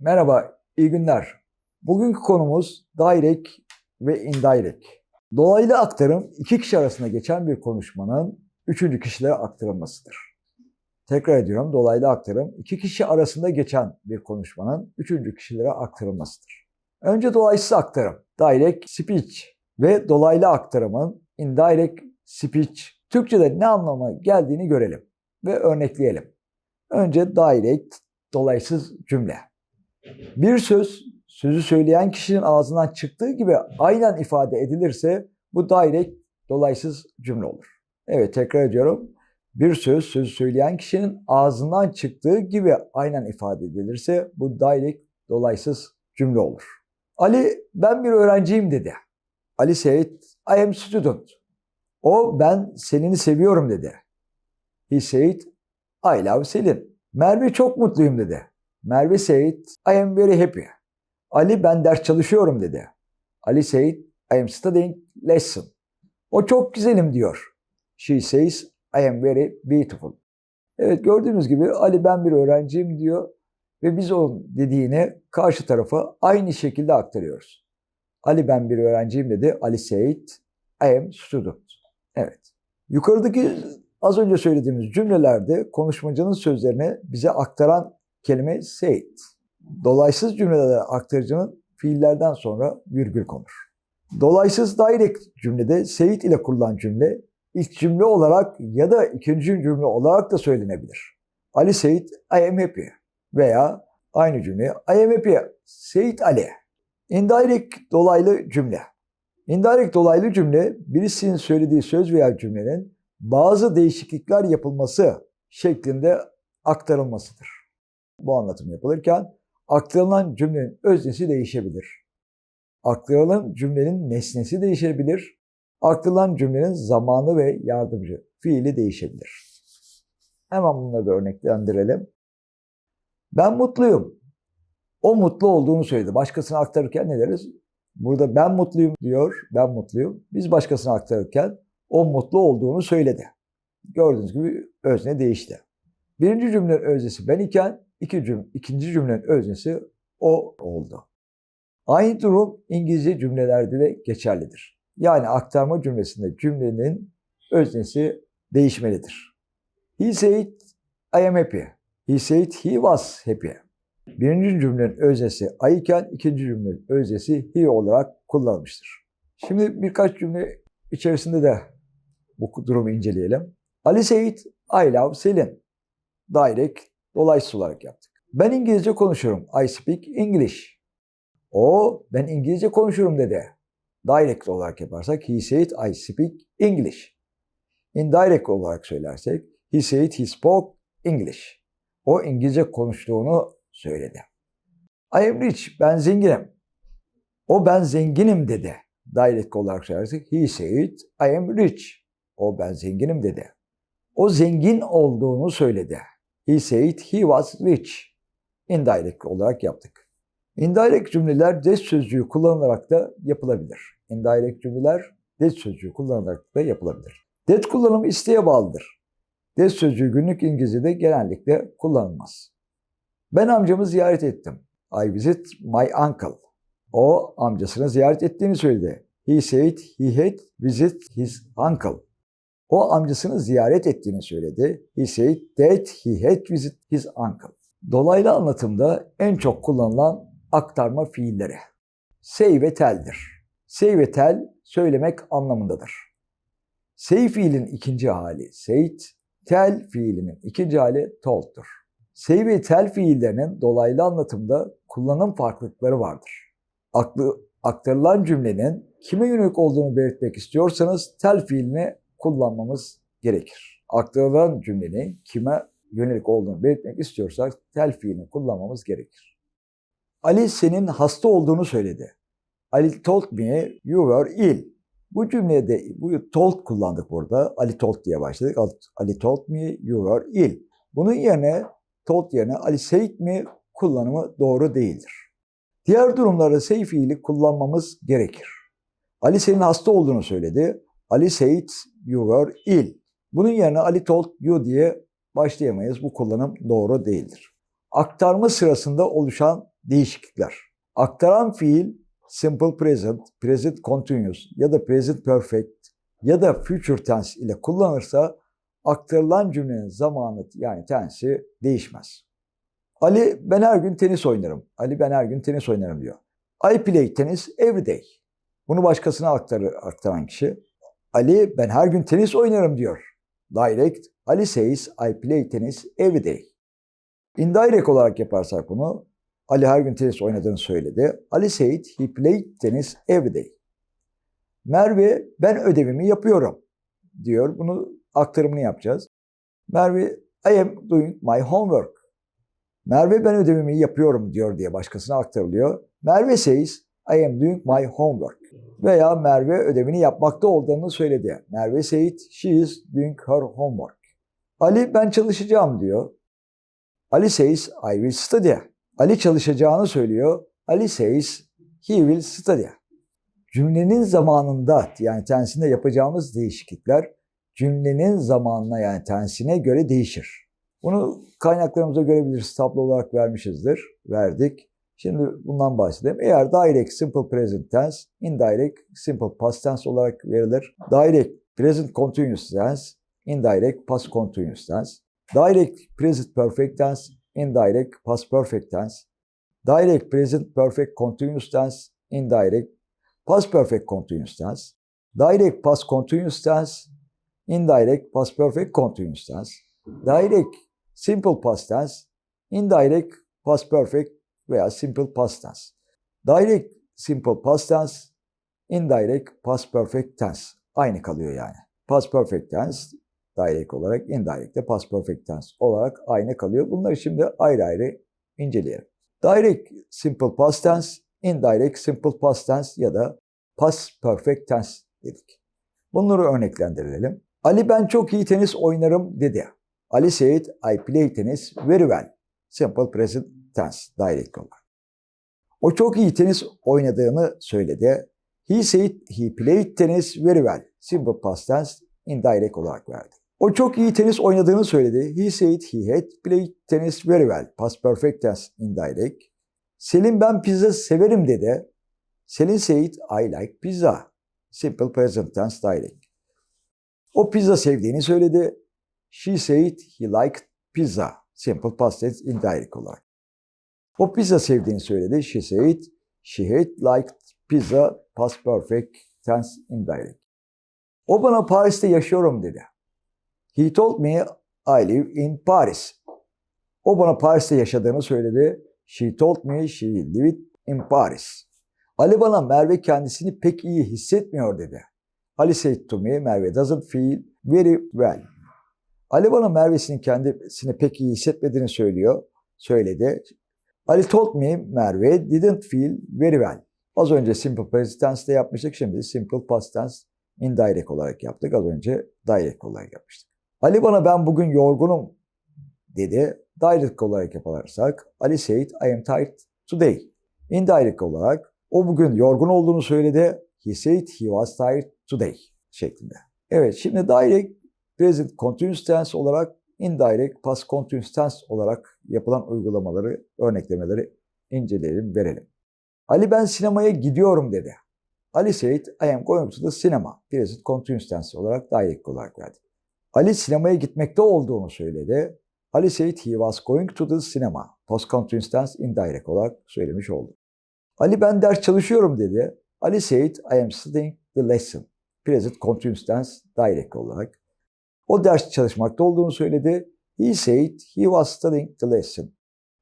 Merhaba, iyi günler. Bugünkü konumuz direct ve indirect. Dolaylı aktarım iki kişi arasında geçen bir konuşmanın üçüncü kişilere aktarılmasıdır. Tekrar ediyorum, dolaylı aktarım iki kişi arasında geçen bir konuşmanın üçüncü kişilere aktarılmasıdır. Önce dolaysız aktarım, direct speech ve dolaylı aktarımın indirect speech Türkçe'de ne anlama geldiğini görelim ve örnekleyelim. Önce direct, dolaysız cümle. Bir söz, sözü söyleyen kişinin ağzından çıktığı gibi aynen ifade edilirse bu direct, dolaysız cümle olur. Evet tekrar ediyorum. Bir söz, sözü söyleyen kişinin ağzından çıktığı gibi aynen ifade edilirse bu direct, dolaysız cümle olur. Ali ben bir öğrenciyim dedi. Ali said I am student. O ben Selin'i seviyorum dedi. He said I love Selin. Merve çok mutluyum dedi. Merve said I am very happy. Ali ben ders çalışıyorum dedi. Ali said I am studying lesson. O çok güzelim diyor. She says I am very beautiful. Evet gördüğünüz gibi Ali ben bir öğrenciyim diyor ve biz onun dediğini karşı tarafa aynı şekilde aktarıyoruz. Ali ben bir öğrenciyim dedi. Ali said I am student. Evet. Yukarıdaki az önce söylediğimiz cümlelerde konuşmacının sözlerini bize aktaran kelime said. Dolaysız cümlelerde aktarıcının fiillerden sonra virgül konur. Dolaysız direct cümlede said ile kurulan cümle ilk cümle olarak ya da ikinci cümle olarak da söylenebilir. Ali said I am happy veya aynı cümle I am happy Said Ali. Indirect dolaylı cümle. Indirect dolaylı cümle birisinin söylediği söz veya cümlenin bazı değişiklikler yapılması şeklinde aktarılmasıdır. Bu anlatım yapılırken aktarılan cümlenin öznesi değişebilir. Aktarılan cümlenin nesnesi değişebilir. Aktarılan cümlenin zamanı ve yardımcı fiili değişebilir. Hemen bunları da örneklendirelim. Ben mutluyum. O mutlu olduğunu söyledi. Başkasına aktarırken ne deriz? Burada ben mutluyum diyor, ben mutluyum. Biz başkasına aktarırken o mutlu olduğunu söyledi. Gördüğünüz gibi özne değişti. Birinci cümlenin öznesi ben iken iki cümle, ikinci cümlenin öznesi o oldu. Aynı durum İngilizce cümlelerde de geçerlidir. Yani aktarma cümlesinde cümlenin öznesi değişmelidir. He said I am happy. He said he was happy. Birinci cümlenin öznesi I iken ikinci cümlenin öznesi he olarak kullanılmıştır. Şimdi birkaç cümle içerisinde de bu durumu inceleyelim. Ali said I love Selin. Direct, dolaysız olarak yaptık. Ben İngilizce konuşuyorum. I speak English. O ben İngilizce konuşuyorum dedi. Direct olarak yaparsak he said I speak English. Indirect olarak söylersek he said he spoke English. O İngilizce konuştuğunu söyledi. I am rich, ben zenginim. O ben zenginim dedi. Direct olarak söylersek he said I am rich. O ben zenginim dedi. O zengin olduğunu söyledi. He said he was rich. Indirect olarak yaptık. Indirect cümleler des sözcüğü kullanılarak da yapılabilir. Indirect cümleler des sözcüğü kullanılarak da yapılabilir. That kullanımı isteğe bağlıdır. Des sözcüğü günlük İngilizce'de genellikle kullanılmaz. Ben amcamı ziyaret ettim. I visit my uncle. O amcasını ziyaret ettiğini söyledi. He said he had visit his uncle. O amcasını ziyaret ettiğini söyledi. He said that he had visit his uncle. Dolaylı anlatımda en çok kullanılan aktarma fiilleri. Say ve tell'dir. Say ve tell söylemek anlamındadır. Say fiilin ikinci hali said, tell fiilinin ikinci hali told'dur. Say ve tell fiillerinin dolaylı anlatımda kullanım farklılıkları vardır. Aklı, aktarılan cümlenin kime yönelik olduğunu belirtmek istiyorsanız tell fiilini kullanmamız gerekir. Aktarılan cümlenin kime yönelik olduğunu belirtmek istiyorsak tell fiilini kullanmamız gerekir. Ali senin hasta olduğunu söyledi. Ali told me you were ill. Bu cümlede bu told kullandık burada. Ali told diye başladık. Ali told me you were ill. Bunun yerine told yerine Ali said me kullanımı doğru değildir. Diğer durumlarda say fiili kullanmamız gerekir. Ali senin hasta olduğunu söyledi. Ali you were ill. Bunun yerine Ali told you diye başlayamayız. Bu kullanım doğru değildir. Aktarma sırasında oluşan değişiklikler. Aktaran fiil simple present, present continuous ya da present perfect ya da future tense ile kullanırsa aktarılan cümlenin zamanı yani tensi değişmez. Ali ben her gün tenis oynarım. Ali ben her gün tenis oynarım diyor. I play tennis every day. Bunu başkasına aktarır, aktaran kişi. Ali ben her gün tenis oynarım diyor. Direct Ali says I play tennis every day. Indirect olarak yaparsak bunu Ali her gün tenis oynadığını söyledi. Ali said he played tennis every day. Merve ben ödevimi yapıyorum diyor. Bunu aktarımını yapacağız. Merve I am doing my homework. Merve ben ödevimi yapıyorum diyor diye başkasına aktarılıyor. Merve says I am doing my homework. Veya Merve ödevini yapmakta olduğunu söyledi. Merve said she is doing her homework. Ali ben çalışacağım diyor. Ali says I will study. Ali çalışacağını söylüyor. Ali says he will study. Cümlenin zamanında yani tensinde yapacağımız değişiklikler cümlenin zamanına yani tensine göre değişir. Bunu kaynaklarımızda görebiliriz. Tablo olarak vermişizdir. Verdik. Şimdi bundan bahsedelim. Eğer direct simple present tense, indirect simple past tense olarak verilir. Direct present continuous tense, indirect past continuous tense. Direct present perfect tense, indirect past perfect tense. Direct present perfect continuous tense, indirect past perfect continuous tense. Direct past continuous tense, indirect past perfect continuous tense. Direct simple past tense, indirect past perfect veya simple past tense. Direct simple past tense, indirect past perfect tense. Aynı kalıyor yani. Past perfect tense direct olarak, indirect de past perfect tense olarak aynı kalıyor. Bunları şimdi ayrı ayrı inceleyelim. Direct simple past tense, indirect simple past tense ya da past perfect tense dedik. Bunları örneklendirelim. Ali ben çok iyi tenis oynarım dedi. Ali said I play tennis very well. Simple present tense, direct olarak. O çok iyi tenis oynadığını söyledi. He said he played tennis very well. Simple past tense, indirect olarak verdi. O çok iyi tenis oynadığını söyledi. He said he had played tennis very well. Past perfect tense, indirect. Selim ben pizza severim dedi. Selin said I like pizza. Simple present tense, direct. O pizza sevdiğini söyledi. She said he liked pizza. Simple past tense, indirect olarak. O pizza sevdiğini söyledi. She said she had liked pizza past perfect tense indirect. O bana Paris'te yaşıyorum dedi. He told me I live in Paris. O bana Paris'te yaşadığını söyledi. She told me she lived in Paris. Ali bana Merve kendisini pek iyi hissetmiyor dedi. Ali said to me Merve doesn't feel very well. Ali bana Merve'sinin kendisini pek iyi hissetmediğini söylüyor. Söyledi. Ali told me Merve didn't feel very well. Az önce simple present tense'de yapmıştık. Şimdi simple past tense indirect olarak yaptık. Az önce direct olarak yapmıştık. Ali bana ben bugün yorgunum dedi. Direct olarak yaparsak Ali said I am tired today. Indirect olarak o bugün yorgun olduğunu söyledi. He said he was tired today şeklinde. Evet şimdi direct present continuous tense olarak indirect past continuous tense olarak yapılan uygulamaları, örneklemeleri inceleyelim, verelim. Ali ben sinemaya gidiyorum dedi. Ali said I am going to the cinema. Present continuous tense olarak direct olarak verdi. Ali sinemaya gitmekte olduğunu söyledi. Ali said he was going to the cinema. Past continuous tense indirect olarak söylemiş oldu. Ali ben ders çalışıyorum dedi. Ali said I am studying the lesson. Present continuous tense direct olarak. O ders çalışmakta olduğunu söyledi. He said he was studying the lesson.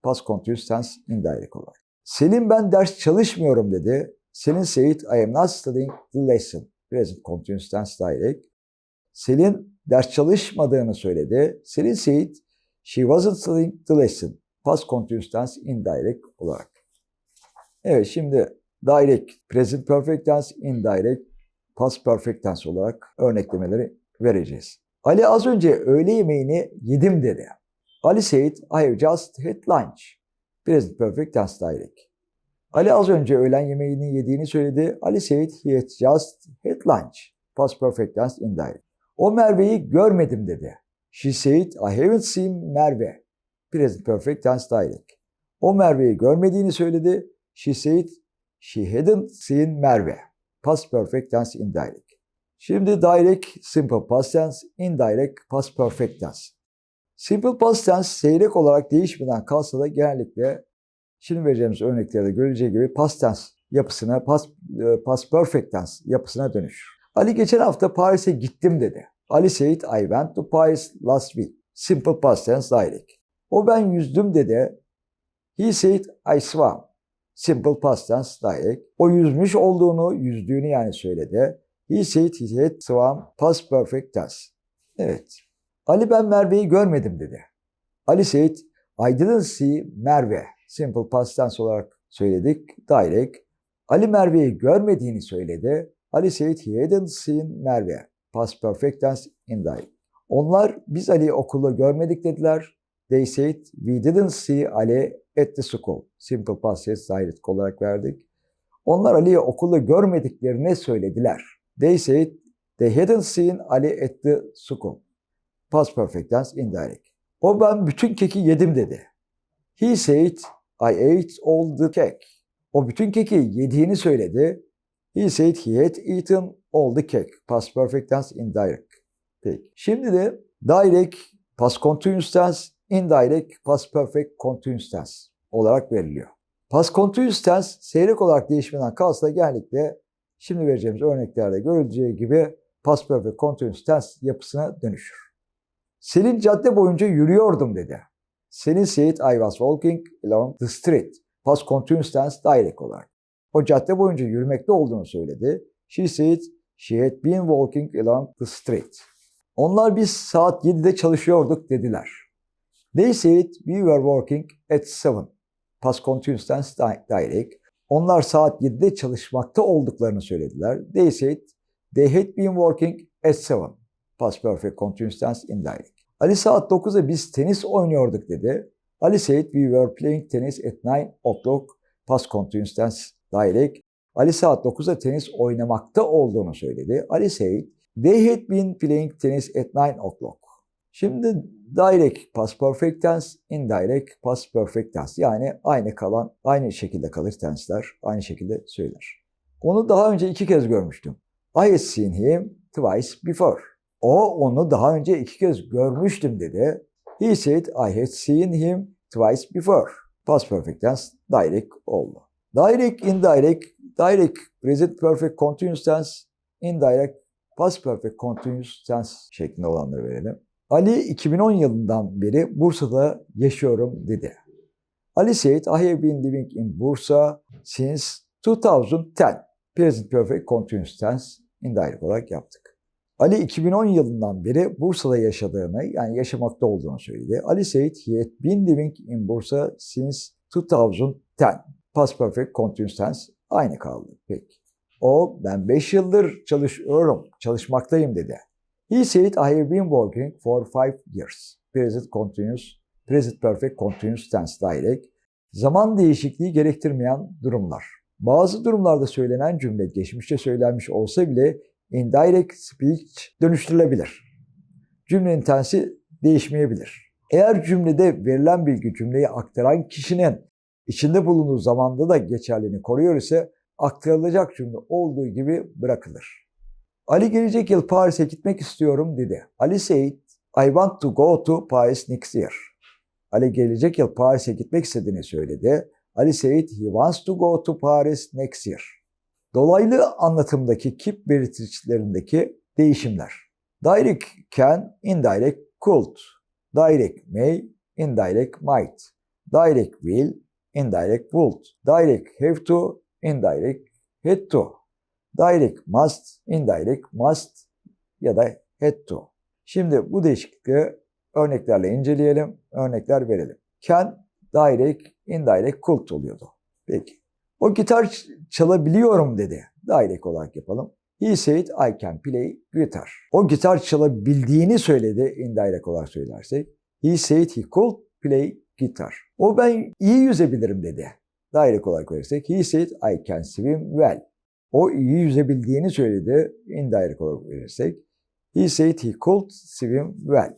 Past continuous tense indirect olarak. Selim ben ders çalışmıyorum dedi. Selin said I am not studying the lesson. Present continuous tense direct. Selin ders çalışmadığını söyledi. Selin said she wasn't studying the lesson. Past continuous tense indirect olarak. Evet şimdi direct, present perfect tense, indirect, past perfect tense olarak örneklemeleri vereceğiz. Ali az önce öğle yemeğini yedim dedi. Ali said, I have just had lunch. Present perfect tense direct. Ali az önce öğlen yemeğini yediğini söyledi. Ali said, he had just had lunch. Past perfect tense indirect. O Merve'yi görmedim dedi. She said, I haven't seen Merve. Present perfect tense direct. O Merve'yi görmediğini söyledi. She said she hadn't seen Merve. Past perfect tense indirect. Şimdi direct simple past tense, indirect past perfect tense. Simple past tense seyrek olarak değişmeden kalsa da genellikle şimdi vereceğimiz örneklerde görüleceği gibi past tense yapısına, past, e, past perfect tense yapısına dönüşür. Ali geçen hafta Paris'e gittim dedi. Ali said I went to Paris last week. Simple past tense direct. O ben yüzdüm dedi. He said I swam. Simple past tense direct. O yüzmüş olduğunu, yüzdüğünü yani söyledi. He said he had swam past perfect tense. Evet. Ali ben Merve'yi görmedim dedi. Ali said I didn't see Merve. Simple past tense olarak söyledik. Direct. Ali Merve'yi görmediğini söyledi. Ali said he hadn't seen Merve. Past perfect tense indirect. Onlar biz Ali'yi okulda görmedik dediler. They said we didn't see Ali at the school. Simple past tense direct olarak verdik. Onlar Ali'yi okulda görmediklerini söylediler. They said they hadn't seen Ali at the school. Past perfect tense indirect. O ben bütün keki yedim dedi. He said I ate all the cake. O bütün keki yediğini söyledi. He said he had eaten all the cake. Past perfect tense indirect. Peki. Şimdi de direct past continuous tense, indirect past perfect continuous tense olarak veriliyor. Past continuous tense seyrek olarak değişmeden kalsa genellikle şimdi vereceğimiz örneklerde görüleceği gibi past perfect continuous tense yapısına dönüşür. Selin cadde boyunca yürüyordum dedi. Selin said I was walking along the street. Past continuous tense direct olarak. O cadde boyunca yürümekte olduğunu söyledi. She said she had been walking along the street. Onlar biz saat 7'de çalışıyorduk dediler. They said we were working at 7. Past continuous tense direct. Onlar saat 7'de çalışmakta olduklarını söylediler. They said they had been working at 7. Past perfect continuous tense indirect. Ali saat 9'da biz tenis oynuyorduk dedi. Ali said we were playing tennis at 9 o'clock. Past continuous tense direct. Ali saat 9'da tenis oynamakta olduğunu söyledi. Ali said they had been playing tennis at 9 o'clock. Şimdi direct past perfect tense, indirect past perfect tense. Yani aynı kalan, aynı şekilde kalır tensler, aynı şekilde söyler. Onu daha önce iki kez görmüştüm. I had seen him twice before. O onu daha önce iki kez görmüştüm dedi. He said I had seen him twice before. Past perfect tense direct oldu. Direct, indirect, direct present perfect continuous tense, indirect past perfect continuous tense şeklinde olanları verelim. Ali 2010 yılından beri Bursa'da yaşıyorum dedi. Ali said I have been living in Bursa since 2010. Present perfect continuous tense indirect olarak yaptık. Ali 2010 yılından beri Bursa'da yaşadığını yani yaşamakta olduğunu söyledi. Ali said he had been living in Bursa since 2010. Past perfect continuous tense aynı kaldı. Peki. O ben 5 yıldır çalışıyorum, çalışmaktayım dedi. He said I have been working for 5 years. Present continuous, present perfect continuous tense direct. Zaman değişikliği gerektirmeyen durumlar. Bazı durumlarda söylenen cümle geçmişte söylenmiş olsa bile indirect speech dönüştürülebilir. Cümlenin tensi değişmeyebilir. Eğer cümlede verilen bilgi cümleyi aktaran kişinin içinde bulunduğu zamanda da geçerliliğini koruyor ise aktarılacak cümle olduğu gibi bırakılır. Ali gelecek yıl Paris'e gitmek istiyorum dedi. Ali said, I want to go to Paris next year. Ali gelecek yıl Paris'e gitmek istediğini söyledi. Ali said he wants to go to Paris next year. Dolaylı anlatımdaki keep belirticilerindeki değişimler. Direct can, indirect could. Direct may, indirect might. Direct will, indirect would. Direct have to, indirect had to. Direct must, indirect must ya da had to. Şimdi bu değişiklikleri örneklerle inceleyelim, örnekler verelim. Can, direct, indirect, could oluyordu. Peki. O gitar çalabiliyorum dedi. Direct olarak yapalım. He said I can play guitar. O gitar çalabildiğini söyledi indirect olarak söylersek. He said he could play guitar. O ben iyi yüzebilirim dedi. Direct olarak verirsek. He said I can swim well. O iyi yüzebildiğini söyledi. Indirect olarak verirsek. He said he could swim well.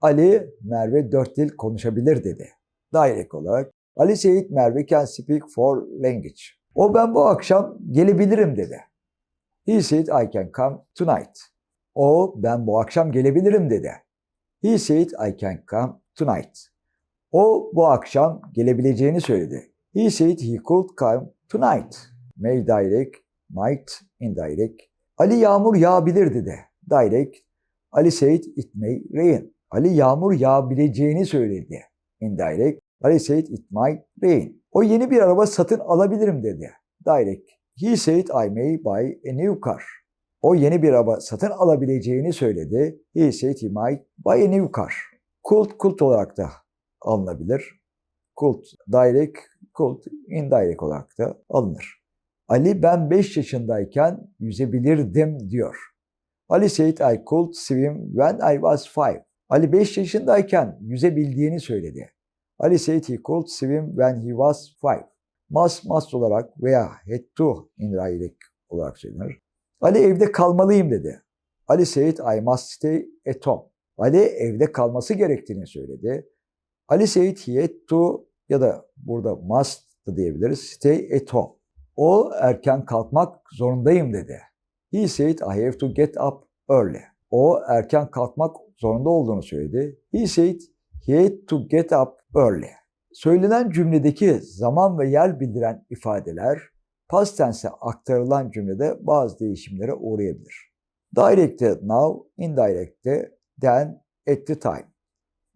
Ali, Merve dört dil konuşabilir dedi. Direct olarak Ali Seyit Merve can speak for language. O ben bu akşam gelebilirim dedi. He said I can come tonight. O ben bu akşam gelebilirim dedi. He said I can come tonight. O bu akşam gelebileceğini söyledi. He said he could come tonight. May direct, might, indirect. Ali yağmur yağabilir dedi. Direct. Ali said it may rain. Ali yağmur yağabileceğini söyledi. Indirect. Ali said it might rain. O yeni bir araba satın alabilirim dedi. Direct. He said I may buy a new car. O yeni bir araba satın alabileceğini söyledi. He said he might buy a new car. Kult, kult olarak da alınabilir. Kult, direct, kult, indirect olarak da alınır. Ali ben 5 yaşındayken yüzebilirdim diyor. Ali said I could swim when I was five. Ali 5 yaşındayken yüzebildiğini söyledi. Ali said he could swim when he was five. Must, must olarak veya had to indirect olarak söylenir. Ali evde kalmalıyım dedi. Ali said I must stay at home. Ali evde kalması gerektiğini söyledi. Ali said he had to ya da burada must da diyebiliriz. Stay at home. O erken kalkmak zorundayım dedi. He said I have to get up early. O erken kalkmak zorunda olduğunu söyledi. He said he had to get up early. Söylenen cümledeki zaman ve yer bildiren ifadeler past tense'e aktarılan cümlede bazı değişimlere uğrayabilir. Direct'te now, indirect'te then, at the time.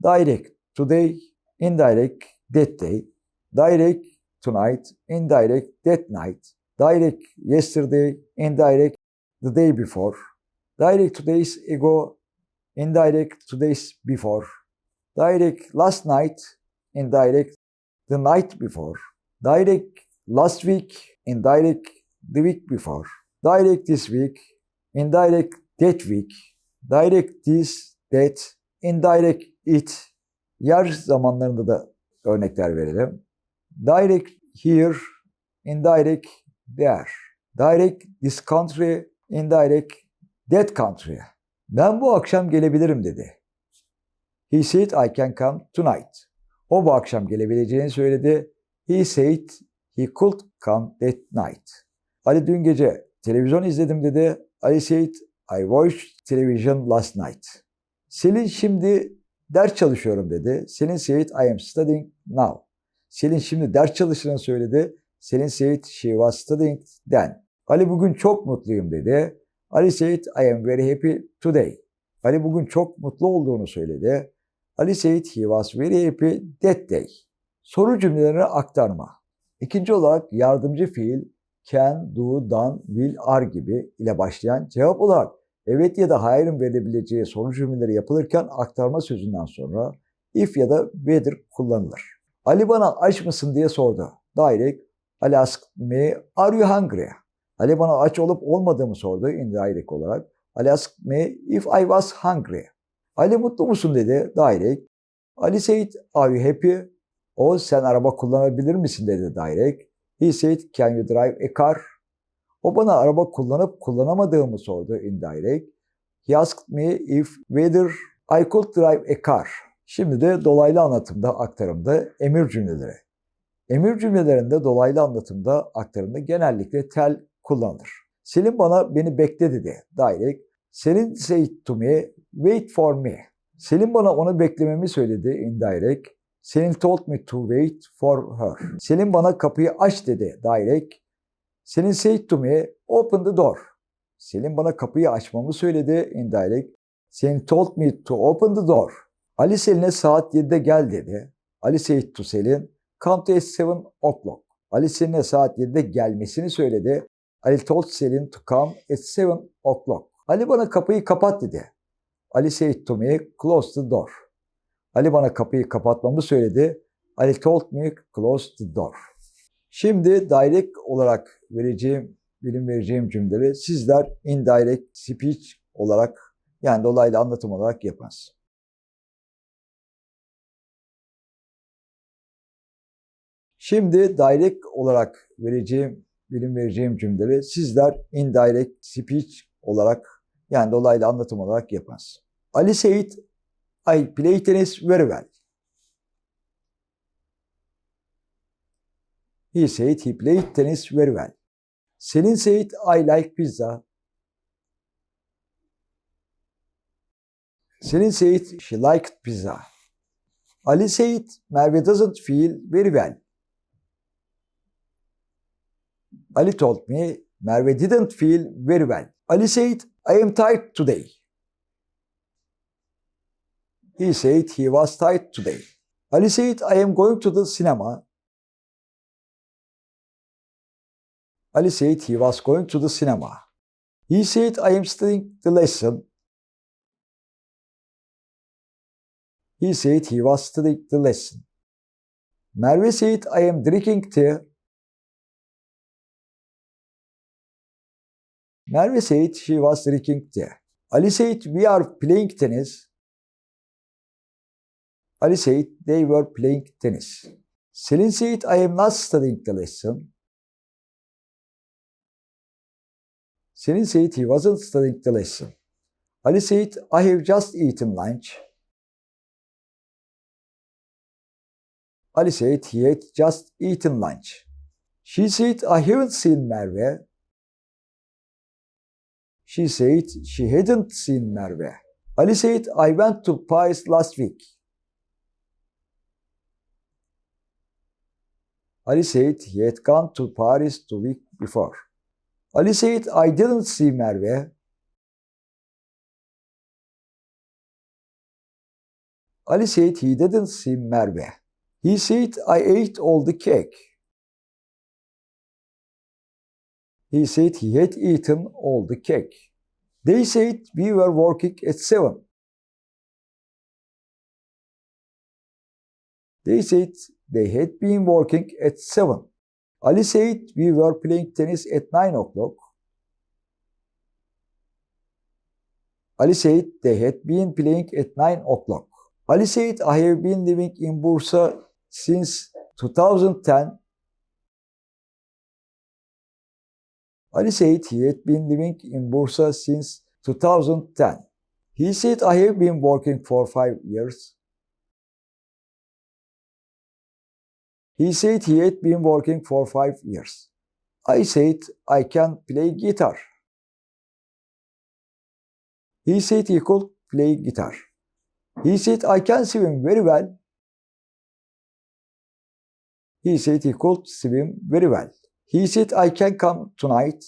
Direct today, indirect that day. Direct tonight, indirect that night. Direct yesterday, indirect the day before. Direct two days ago, indirect two days before. Direct last night, indirect the night before. Direct last week, indirect the week before. Direct this week, indirect that week. Direct this, that, indirect it. Yer zamanlarında da örnekler verelim. Direct here, indirect there. Direct this country, indirect that country. Ben bu akşam gelebilirim dedi. He said I can come tonight. O bu akşam gelebileceğini söyledi. He said he could come that night. Ali dün gece televizyon izledim dedi. Ali said I watched television last night. Selin şimdi ders çalışıyorum dedi. Selin said I am studying now. Selin şimdi ders çalıştığını söyledi. Selin said she was studying. Ali bugün çok mutluyum dedi. Ali said I am very happy today. Ali bugün çok mutlu olduğunu söyledi. Ali said he was very happy that day. Soru cümlelerine aktarma. İkinci olarak yardımcı fiil can, do, done, will, are gibi ile başlayan cevap olarak evet ya da hayırın verilebileceği soru cümleleri yapılırken aktarma sözünden sonra if ya da whether kullanılır. Ali bana aç mısın diye sordu. Direct, Ali asked me, are you hungry? Ali bana aç olup olmadığımı sordu indirect olarak. Ali asked me if I was hungry. Ali mutlu musun dedi direct. Ali said are you happy? O sen araba kullanabilir misin dedi direct. He said can you drive a car? O bana araba kullanıp kullanamadığımı sordu indirect. He asked me if whether I could drive a car. Şimdi de dolaylı anlatımda, aktarımda emir cümleleri. Emir cümlelerinde dolaylı anlatımda, aktarımda genellikle tell kullanılır. Selin bana beni bekle dedi. Direct. Selin said to me, wait for me. Selin bana onu beklememi söyledi. Indirect. Selin told me to wait for her. Selin bana kapıyı aç dedi. Direct. Selin said to me, open the door. Selin bana kapıyı açmamı söyledi. Indirect. Selin told me to open the door. Ali Selin'e saat 7'de gel dedi. Ali said to Selin, come to at 7 o'clock. Ali Selin'e saat 7'de gelmesini söyledi. Ali told Selin to come at 7 o'clock. Ali bana kapıyı kapat dedi. Ali to me, close the door. Ali bana kapıyı kapatmamı söyledi. Ali told me, close the door. Şimdi direct olarak vereceğim, bilim vereceğim cümleleri sizler indirect speech olarak yani dolaylı anlatım olarak yapınız. Şimdi direct olarak vereceğim, bilim vereceğim cümleleri sizler indirect speech olarak yani dolaylı anlatım olarak yapınız. Ali said, I play tennis very well. He said he played tennis very well. Selin said I like pizza. Selin said she liked pizza. Ali said Merve doesn't feel very well. Ali told me Merve didn't feel very well. Ali said I am tired today. He said he was tired today. Ali said I am going to the cinema. Ali said he was going to the cinema. He said I am studying the lesson. He said he was studying the lesson. Merve said I am drinking tea. Merve said she was drinking tea. Ali said we are playing tennis. Ali said they were playing tennis. Selin said I am not studying the lesson. Selin said he wasn't studying the lesson. Ali said I have just eaten lunch. Ali said he had just eaten lunch. She said I haven't seen Merve. She said she hadn't seen Merve. Ali said I went to Paris last week. Ali said he had gone to Paris the week before. Ali said, I didn't see Merve. Ali said he didn't see Merve. He said, I ate all the cake. He said he had eaten all the cake. They said we were working at seven. They said they had been working at 7. Ali said we were playing tennis at 9 o'clock. Ali said they had been playing at 9 o'clock. Ali said I have been living in Bursa since 2010. Ali said he had been living in Bursa since 2010. He said I have been working for 5 years. He said he had been working for five years. I said I can play guitar. He said he could play guitar. He said I can swim very well. He said he could swim very well. He said I can come tonight.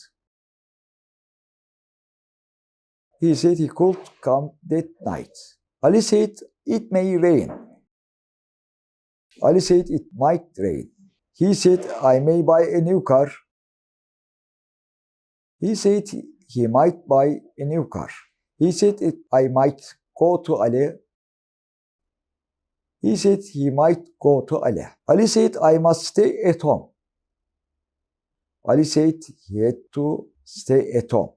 He said he could come that night. Ali said it may rain. Ali said it might rain. He said, I may buy a new car. He said he might buy a new car. He said it, I might go to Ali. He said he might go to Ali. Ali said, I must stay at home. Ali said he had to stay at home.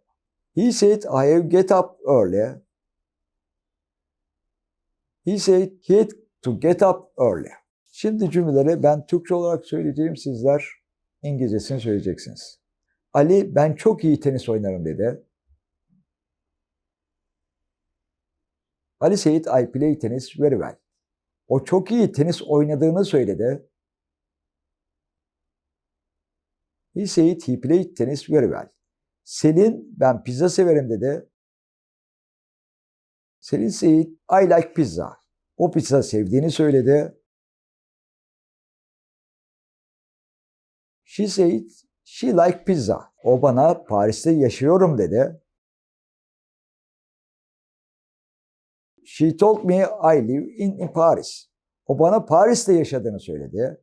He said, I have get up early. He said he had to get up early. Şimdi cümleleri ben Türkçe olarak söyleyeceğim, sizler İngilizcesini söyleyeceksiniz. Ali ben çok iyi tenis oynarım dedi. Ali said I play tennis very well. O çok iyi tenis oynadığını söyledi. He said he played tennis very well. Selin ben pizza severim dedi. Selin said I like pizza. O pizza sevdiğini söyledi. She said she like pizza. O bana Paris'te yaşıyorum dedi. She told me I live in, Paris. O bana Paris'te yaşadığını söyledi.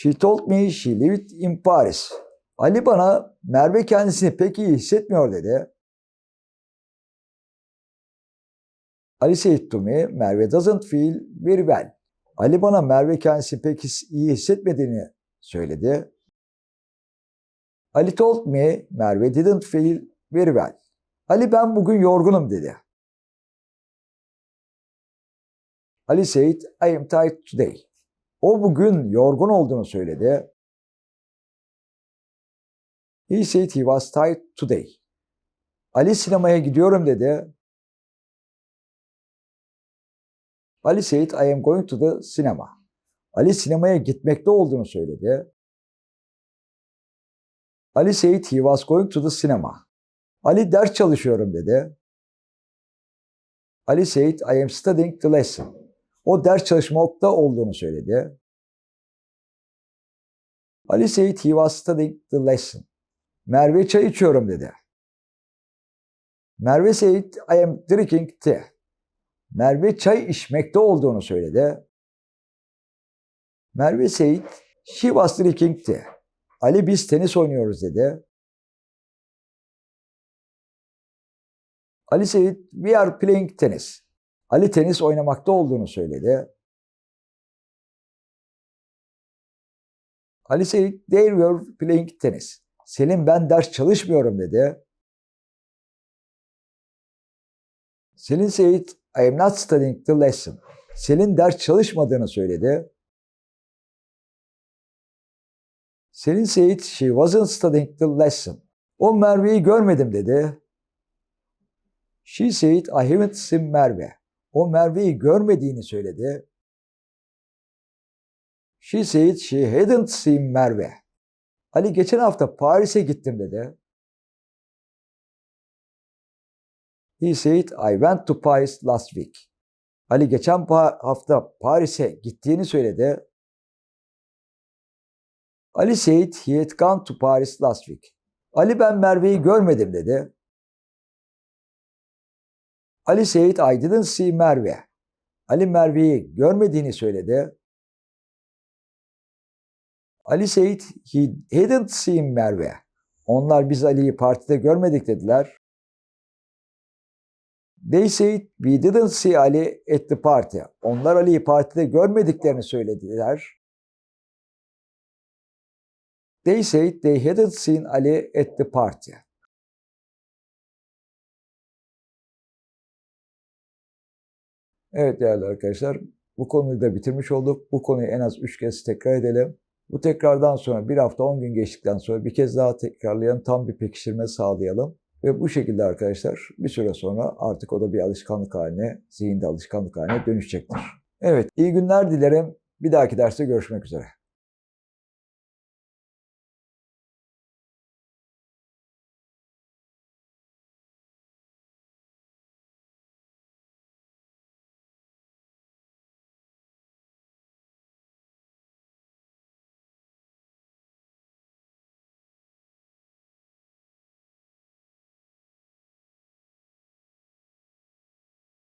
She told me she lived in Paris. Ali bana Merve kendisini pek iyi hissetmiyor dedi. Ali said to me, Merve doesn't feel very well. Ali bana Merve kendisi pek iyi hissetmediğini söyledi. Ali told me Merve didn't feel very well. Ali ben bugün yorgunum dedi. Ali said I am tired today. O bugün yorgun olduğunu söyledi. He said he was tired today. Ali sinemaya gidiyorum dedi. Ali said, I am going to the cinema. Ali sinemaya gitmekte olduğunu söyledi. Ali said he was going to the cinema. Ali ders çalışıyorum dedi. Ali said I am studying the lesson. O ders çalışmakta olduğunu söyledi. Ali said he was studying the lesson. Merve çay içiyorum dedi. Merve said I am drinking tea. Merve çay içmekte olduğunu söyledi. Merve said she was drinking tea. Ali biz tenis oynuyoruz dedi. Ali said we are playing tennis. Ali tenis oynamakta olduğunu söyledi. Ali said they were playing tennis. Selim ben ders çalışmıyorum dedi. Selin said I am not studying the lesson. Selin ders çalışmadığını söyledi. Selin said she wasn't studying the lesson. O Merve'yi görmedim dedi. She said I haven't seen Merve. O Merve'yi görmediğini söyledi. She said she hadn't seen Merve. Ali geçen hafta Paris'e gittim dedi. He said I went to Paris last week. Ali geçen hafta Paris'e gittiğini söyledi. Ali said he had gone to Paris last week. Ali ben Merve'yi görmedim dedi. Ali said I didn't see Merve. Ali Merve'yi görmediğini söyledi. Ali said he hadn't seen Merve. Onlar biz Ali'yi partide görmedik dediler. They said we didn't see Ali at the party. Onlar Ali'yi partide görmediklerini söylediler. They said they hadn't seen Ali at the party. Evet değerli arkadaşlar, bu konuyu da bitirmiş olduk. Bu konuyu en az 3 kez tekrar edelim. Bu tekrardan sonra bir hafta 10 gün geçtikten sonra bir kez daha tekrarlayalım. Tam bir pekiştirme sağlayalım. Ve bu şekilde arkadaşlar bir süre sonra artık o da bir alışkanlık haline, zihinde alışkanlık haline dönüşecektir. Evet, iyi günler dilerim. Bir dahaki derste görüşmek üzere.